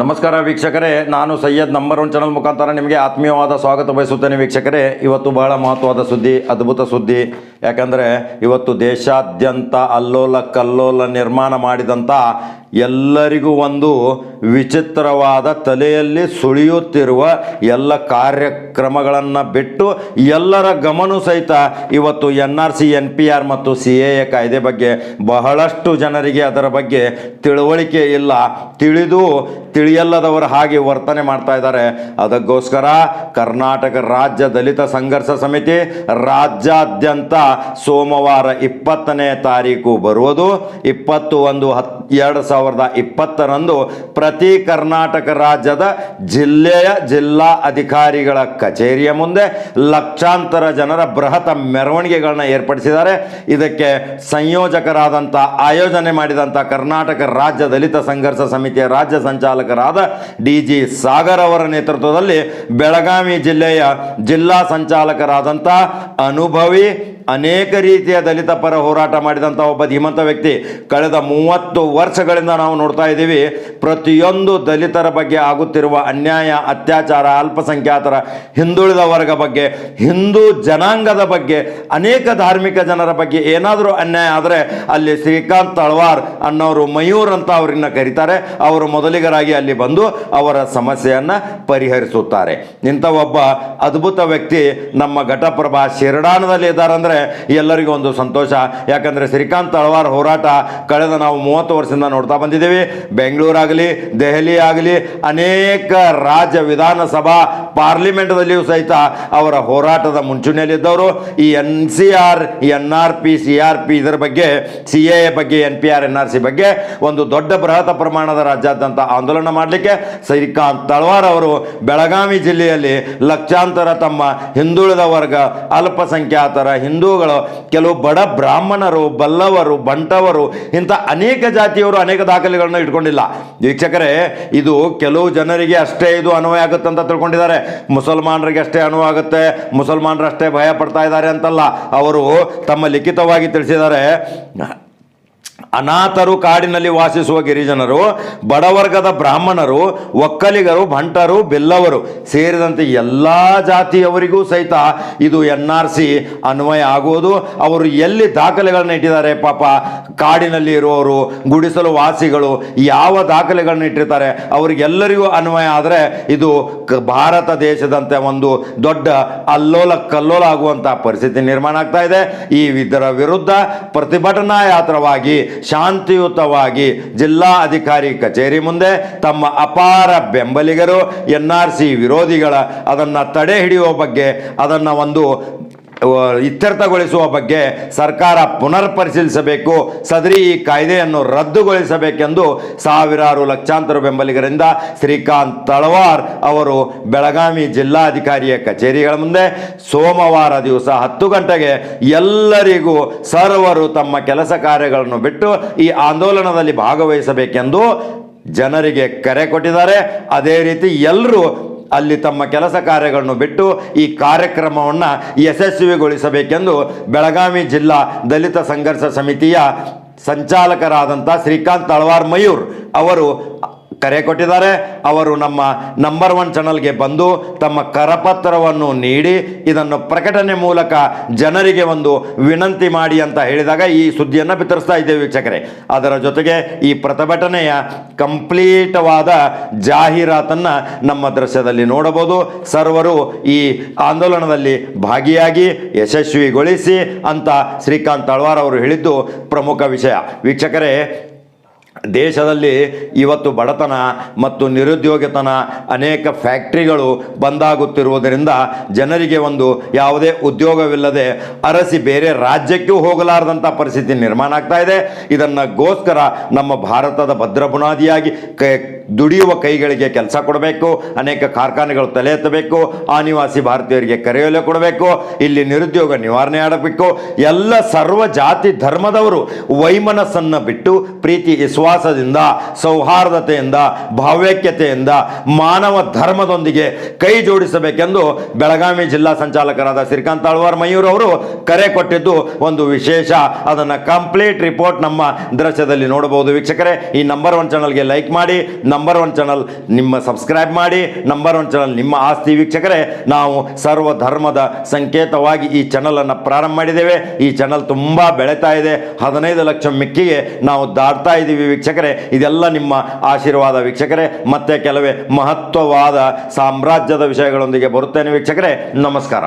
ನಮಸ್ಕಾರ ವೀಕ್ಷಕರೇ, ನಾನು ಸೈಯದ್ ನಂಬರ್ ಒನ್ ಚಾನಲ್ ಮುಖಾಂತರ ನಿಮಗೆ ಆತ್ಮೀಯವಾದ ಸ್ವಾಗತ ಬಯಸುತ್ತೇನೆ ವೀಕ್ಷಕರೇ. ಇವತ್ತು ಬಹಳ ಮಹತ್ವದ ಸುದ್ದಿ, ಅದ್ಭುತ ಸುದ್ದಿ. ಯಾಕಂದರೆ ಇವತ್ತು ದೇಶಾದ್ಯಂತ ಅಲ್ಲೋಲ ಕಲ್ಲೋಲ ನಿರ್ಮಾಣ ಮಾಡಿದಂಥ ಎಲ್ಲರಿಗೂ ಒಂದು ವಿಚಿತ್ರವಾದ ತಲೆಯಲ್ಲಿ ಸುಳಿಯುತ್ತಿರುವ ಎಲ್ಲ ಕಾರ್ಯಕ್ರಮಗಳನ್ನು ಬಿಟ್ಟು ಎಲ್ಲರ ಗಮನ ಸಹಿತ ಇವತ್ತು N R C, N P R ಮತ್ತು ಸಿ ಎ ಎ ಕಾಯ್ದೆ ಬಗ್ಗೆ ಬಹಳಷ್ಟು ಜನರಿಗೆ ಅದರ ಬಗ್ಗೆ ತಿಳುವಳಿಕೆ ಇಲ್ಲ. ತಿಳಿದು ತಿಳಿಯಲ್ಲದವರು ಹಾಗೆ ವರ್ತನೆ ಮಾಡ್ತಾ ಇದ್ದಾರೆ. ಅದಕ್ಕೋಸ್ಕರ ಕರ್ನಾಟಕ ರಾಜ್ಯ ದಲಿತ ಸಂಘರ್ಷ ಸಮಿತಿ ರಾಜ್ಯಾದ್ಯಂತ ಸೋಮವಾರ ಇಪ್ಪತ್ತನೇ ತಾರೀಕು ಬರುವುದು. ಇಪ್ಪತ್ತು ಒಂದು ಹತ್ ಎರಡು ಸಾವಿರದ ಇಪ್ಪತ್ತರಂದು ಪ್ರತಿ ಕರ್ನಾಟಕ ರಾಜ್ಯದ ಜಿಲ್ಲೆಯ ಜಿಲ್ಲಾ ಅಧಿಕಾರಿಗಳ ಕಚೇರಿಯ ಮುಂದೆ ಲಕ್ಷಾಂತರ ಜನರ ಬೃಹತ್ ಮೆರವಣಿಗೆಗಳನ್ನ ಏರ್ಪಡಿಸಿದ್ದಾರೆ. ಇದಕ್ಕೆ ಸಂಯೋಜಕರಾದಂಥ ಆಯೋಜನೆ ಮಾಡಿದಂಥ ಕರ್ನಾಟಕ ರಾಜ್ಯ ದಲಿತ ಸಂಘರ್ಷ ಸಮಿತಿಯ ರಾಜ್ಯ ಸಂಚಾಲಕರಾದ ಡಿ ಜಿ ಸಾಗರ್ ಅವರ ನೇತೃತ್ವದಲ್ಲಿ ಬೆಳಗಾವಿ ಜಿಲ್ಲೆಯ ಜಿಲ್ಲಾ ಸಂಚಾಲಕರಾದಂಥ ಅನುಭವಿ ಅನೇಕ ರೀತಿಯ ದಲಿತ ಪರ ಹೋರಾಟ ಮಾಡಿದಂಥ ಒಬ್ಬ ಧೀಮಂತ ವ್ಯಕ್ತಿ ಕಳೆದ ಮೂವತ್ತು ವರ್ಷಗಳಿಂದ ನಾವು ನೋಡ್ತಾ ಇದ್ದೀವಿ. ಪ್ರತಿಯೊಂದು ದಲಿತರ ಬಗ್ಗೆ ಆಗುತ್ತಿರುವ ಅನ್ಯಾಯ, ಅತ್ಯಾಚಾರ, ಅಲ್ಪಸಂಖ್ಯಾತರ, ಹಿಂದುಳಿದ ವರ್ಗ ಬಗ್ಗೆ, ಹಿಂದೂ ಜನಾಂಗದ ಬಗ್ಗೆ, ಅನೇಕ ಧಾರ್ಮಿಕ ಜನರ ಬಗ್ಗೆ ಏನಾದರೂ ಅನ್ಯಾಯ ಆದರೆ ಅಲ್ಲಿ ಶ್ರೀಕಾಂತ್ ತಳವಾರ್ ಅನ್ನೋರು ಮಯೂರ್ ಅಂತ ಅವರನ್ನ ಕರೀತಾರೆ. ಅವರು ಮೊದಲಿಗರಾಗಿ ಅಲ್ಲಿ ಬಂದು ಅವರ ಸಮಸ್ಯೆಯನ್ನು ಪರಿಹರಿಸುತ್ತಾರೆ. ಇಂಥ ಒಬ್ಬ ಅದ್ಭುತ ವ್ಯಕ್ತಿ ನಮ್ಮ ಘಟಪ್ರಭಾ ಶಿರಡಾನದಲ್ಲಿ ಇದ್ದಾರೆ ಎಲ್ಲರಿಗೂ ಒಂದು ಸಂತೋಷ. ಯಾಕಂದರೆ ಶ್ರೀಕಾಂತ್ ತಳವಾರ ಹೋರಾಟ ಕಳೆದ ನಾವು ಮೂವತ್ತು ವರ್ಷದಿಂದ ನೋಡ್ತಾ ಬಂದಿದ್ದೀವಿ. ಬೆಂಗಳೂರಾಗಲಿ ದೆಹಲಿ ಆಗಲಿ ಅನೇಕ ರಾಜ್ಯ ವಿಧಾನಸಭಾ ಪಾರ್ಲಿಮೆಂಟ್ದಲ್ಲಿಯೂ ಸಹಿತ ಅವರ ಹೋರಾಟದ ಮುಂಚೂಣಿಯಲ್ಲಿದ್ದವರು. ಈ N C R, N R P, C R P ಇದರ ಬಗ್ಗೆ, ಸಿ ಎ ಬಗ್ಗೆ, N P R, N R C ಬಗ್ಗೆ ಒಂದು ದೊಡ್ಡ ಬೃಹತ್ ಪ್ರಮಾಣದ ರಾಜ್ಯಾದ್ಯಂತ ಆಂದೋಲನ ಮಾಡಲಿಕ್ಕೆ ಶ್ರೀಕಾಂತ್ ತಳವಾರ್ ಅವರು ಬೆಳಗಾವಿ ಜಿಲ್ಲೆಯಲ್ಲಿ ಲಕ್ಷಾಂತರ ತಮ್ಮ ಹಿಂದುಳಿದ ವರ್ಗ ಅಲ್ಪಸಂಖ್ಯಾತರ ಹಿಂದೂಗಳು, ಕೆಲವು ಬಡ ಬ್ರಾಹ್ಮಣರು, ಬಲ್ಲವರು, ಬಂಟವರು, ಇಂಥ ಅನೇಕ ಜಾತಿಯವರು ಅನೇಕ ದಾಖಲೆಗಳನ್ನ ಇಟ್ಕೊಂಡಿಲ್ಲ. ವೀಕ್ಷಕರೇ, ಇದು ಕೆಲವು ಜನರಿಗೆ ಅಷ್ಟೇ ಇದು ಅನ್ವಯ ಆಗುತ್ತೆ ಅಂತ ತಿಳ್ಕೊಂಡಿದ್ದಾರೆ. ಮುಸಲ್ಮಾನರಿಗೆ ಅಷ್ಟೇ ಅನುವ ಆಗುತ್ತೆ. ಮುಸಲ್ಮಾನರು ಅಷ್ಟೇ ಭಯ ಪಡ್ತಾ ಇದ್ದಾರೆ ಅಂತಲ್ಲ. ಅವರು ತಮ್ಮ ಲಿಖಿತವಾಗಿ ತಿಳಿಸಿದ್ದಾರೆ ಅನಾಥರು ಕಾಡಿನಲ್ಲಿ ವಾಸಿಸುವ ಗಿರಿಜನರು, ಬಡವರ್ಗದ ಬ್ರಾಹ್ಮಣರು, ಒಕ್ಕಲಿಗರು, ಭಂಟರು, ಬೆಲ್ಲವರು ಸೇರಿದಂತೆ ಎಲ್ಲ ಜಾತಿಯವರಿಗೂ ಸಹಿತ ಇದು ಎನ್ ಆರ್ ಸಿ ಅನ್ವಯ ಆಗುವುದು. ಅವರು ಎಲ್ಲಿ ದಾಖಲೆಗಳನ್ನ ಇಟ್ಟಿದ್ದಾರೆ ಪಾಪ? ಕಾಡಿನಲ್ಲಿ ಇರುವವರು, ಗುಡಿಸಲು ವಾಸಿಗಳು ಯಾವ ದಾಖಲೆಗಳನ್ನ ಇಟ್ಟಿರ್ತಾರೆ? ಅವರಿಗೆಲ್ಲರಿಗೂ ಅನ್ವಯ ಆದರೆ ಇದು ಭಾರತ ದೇಶದಂತೆ ಒಂದು ದೊಡ್ಡ ಅಲ್ಲೋಲ ಕಲ್ಲೋಲ ಆಗುವಂತಹ ಪರಿಸ್ಥಿತಿ ನಿರ್ಮಾಣ ಆಗ್ತಾ ಇದೆ. ಈ ಇದರ ವಿರುದ್ಧ ಪ್ರತಿಭಟನಾ ಯಾತ್ರವಾಗಿ ಶಾಂತಿಯುತವಾಗಿ ಜಿಲ್ಲಾ ಅಧಿಕಾರಿ ಕಚೇರಿ ಮುಂದೆ ತಮ್ಮ ಅಪಾರ ಬೆಂಬಲಿಗರು, ಎನ್ ಆರ್ ಸಿ ವಿರೋಧಿಗಳ ಅದನ್ನು ತಡೆ ಹಿಡಿಯುವ ಬಗ್ಗೆ ಅದನ್ನು ಒಂದು ಇತ್ಯರ್ಥಗೊಳಿಸುವ ಬಗ್ಗೆ ಸರ್ಕಾರ ಪುನರ್ ಪರಿಶೀಲಿಸಬೇಕು ಸದರಿ ಈ ಕಾಯ್ದೆಯನ್ನು ರದ್ದುಗೊಳಿಸಬೇಕೆಂದು ಸಾವಿರಾರು ಲಕ್ಷಾಂತರ ಬೆಂಬಲಿಗರಿಂದ ಶ್ರೀಕಾಂತ್ ತಳವಾರ್ ಅವರು ಬೆಳಗಾವಿ ಜಿಲ್ಲಾಧಿಕಾರಿಯ ಕಚೇರಿಗಳ ಮುಂದೆ ಸೋಮವಾರ ದಿವಸ ಹತ್ತು ಗಂಟೆಗೆ ಎಲ್ಲರಿಗೂ ಸರ್ವರು ತಮ್ಮ ಕೆಲಸ ಕಾರ್ಯಗಳನ್ನು ಬಿಟ್ಟು ಈ ಆಂದೋಲನದಲ್ಲಿ ಭಾಗವಹಿಸಬೇಕೆಂದು ಜನರಿಗೆ ಕರೆ ಕೊಟ್ಟಿದ್ದಾರೆ. ಅದೇ ರೀತಿ ಎಲ್ಲರೂ ಅಲ್ಲಿ ತಮ್ಮ ಕೆಲಸ ಕಾರ್ಯಗಳನ್ನು ಬಿಟ್ಟು ಈ ಕಾರ್ಯಕ್ರಮವನ್ನು ಯಶಸ್ವಿಗೊಳಿಸಬೇಕೆಂದು ಬೆಳಗಾವಿ ಜಿಲ್ಲಾ ದಲಿತ ಸಂಘರ್ಷ ಸಮಿತಿಯ ಸಂಚಾಲಕರಾದಂಥ ಶ್ರೀಕಾಂತ್ ತಳವಾರ್ ಮಯೂರ್ ಅವರು ಕರೆ ಕೊಟ್ಟಿದ್ದಾರೆ. ಅವರು ನಮ್ಮ ನಂಬರ್ ಒನ್ ಚಾನಲ್ಗೆ ಬಂದು ತಮ್ಮ ಕರಪತ್ರವನ್ನು ನೀಡಿ ಇದನ್ನು ಪ್ರಕಟಣೆ ಮೂಲಕ ಜನರಿಗೆ ಒಂದು ವಿನಂತಿ ಮಾಡಿ ಅಂತ ಹೇಳಿದಾಗ ಈ ಸುದ್ದಿಯನ್ನು ಬಿತ್ತರಿಸ್ತಾ ಇದ್ದೇವೆ ವೀಕ್ಷಕರೇ. ಅದರ ಜೊತೆಗೆ ಈ ಪ್ರತಿಭಟನೆಯ ಕಂಪ್ಲೀಟವಾದ ಜಾಹೀರಾತನ್ನು ನಮ್ಮ ದೃಶ್ಯದಲ್ಲಿ ನೋಡಬಹುದು. ಸರ್ವರು ಈ ಆಂದೋಲನದಲ್ಲಿ ಭಾಗಿಯಾಗಿ ಯಶಸ್ವಿಗೊಳಿಸಿ ಅಂತ ಶ್ರೀಕಾಂತ್ ತಳವಾರ್ ಅವರು ಹೇಳಿದ್ದು ಪ್ರಮುಖ ವಿಷಯ. ವೀಕ್ಷಕರೇ ದೇಶದಲ್ಲಿ ಇವತ್ತು ಬಡತನ ಮತ್ತು ನಿರುದ್ಯೋಗತನ ಅನೇಕ ಫ್ಯಾಕ್ಟ್ರಿಗಳು ಬಂದಾಗುತ್ತಿರುವುದರಿಂದ ಜನರಿಗೆ ಒಂದು ಯಾವುದೇ ಉದ್ಯೋಗವಿಲ್ಲದೆ ಅರಸಿ ಬೇರೆ ರಾಜ್ಯಕ್ಕೂ ಹೋಗಲಾರದಂಥ ಪರಿಸ್ಥಿತಿ ನಿರ್ಮಾಣ ಆಗ್ತಾ ಇದೆ. ಇದನ್ನಗೋಸ್ಕರ ನಮ್ಮ ಭಾರತದ ಭದ್ರ ಬುನಾದಿಯಾಗಿ ದುಡಿಯುವ ಕೈಗಳಿಗೆ ಕೆಲಸ ಕೊಡಬೇಕು, ಅನೇಕ ಕಾರ್ಖಾನೆಗಳು ತಲೆ ಎತ್ತಬೇಕು ಅನಿವಾಸಿ ಭಾರತೀಯರಿಗೆ ಕರೆಯೋಲೆ ಕೊಡಬೇಕು, ಇಲ್ಲಿ ನಿರುದ್ಯೋಗ ನಿವಾರಣೆ ಆಡಬೇಕು ಎಲ್ಲ ಸರ್ವ ಜಾತಿ ಧರ್ಮದವರು ವೈಮನಸ್ಸನ್ನು ಬಿಟ್ಟು ಪ್ರೀತಿ ವಿಶ್ವಾಸದಿಂದ ಸೌಹಾರ್ದತೆಯಿಂದ, ಭಾವೈಕ್ಯತೆಯಿಂದ ಮಾನವ ಧರ್ಮದೊಂದಿಗೆ ಕೈ ಜೋಡಿಸಬೇಕೆಂದು ಬೆಳಗಾವಿ ಜಿಲ್ಲಾ ಸಂಚಾಲಕರಾದ ಶ್ರೀಕಾಂತ್ ಆಳ್ವಾರ್ ಮಯೂರ್ ಅವರು ಕರೆ ಕೊಟ್ಟಿದ್ದು ಒಂದು ವಿಶೇಷ. ಅದನ್ನು ಕಂಪ್ಲೀಟ್ ರಿಪೋರ್ಟ್ ನಮ್ಮ ದೃಶ್ಯದಲ್ಲಿ ನೋಡಬಹುದು. ವೀಕ್ಷಕರೇ, ಈ ನಂಬರ್ ಒನ್ ಚಾನಲ್ಗೆ ಲೈಕ್ ಮಾಡಿ ನಂಬರ್ ಒನ್ ಚಾನಲ್ ನಿಮ್ಮ ಸಬ್ಸ್ಕ್ರೈಬ್ ಮಾಡಿ ನಂಬರ್ ಒನ್ ಚಾನಲ್ ನಿಮ್ಮ ಆಸ್ತಿ ವೀಕ್ಷಕರೇ, ನಾವು ಸರ್ವ ಧರ್ಮದ ಸಂಕೇತವಾಗಿ ಈ ಚಾನಲನ್ನು ಪ್ರಾರಂಭ ಮಾಡಿದ್ದೇವೆ. ಈ ಚಾನಲ್ ತುಂಬ ಬೆಳೀತಾ ಇದೆ. ಹದಿನೈದು ಲಕ್ಷ ಮಿಕ್ಕಿಗೆ ನಾವು ದಾಟ್ತಾ ಇದ್ದೀವಿ ವೀಕ್ಷಕರೇ. ಇದೆಲ್ಲ ನಿಮ್ಮ ಆಶೀರ್ವಾದ ವೀಕ್ಷಕರೇ. ಮತ್ತೆ ಕೆಲವೇ ಮಹತ್ವವಾದ ಸಾಮ್ರಾಜ್ಯದ ವಿಷಯಗಳೊಂದಿಗೆ ಬರುತ್ತೇನೆ ವೀಕ್ಷಕರೇ. ನಮಸ್ಕಾರ.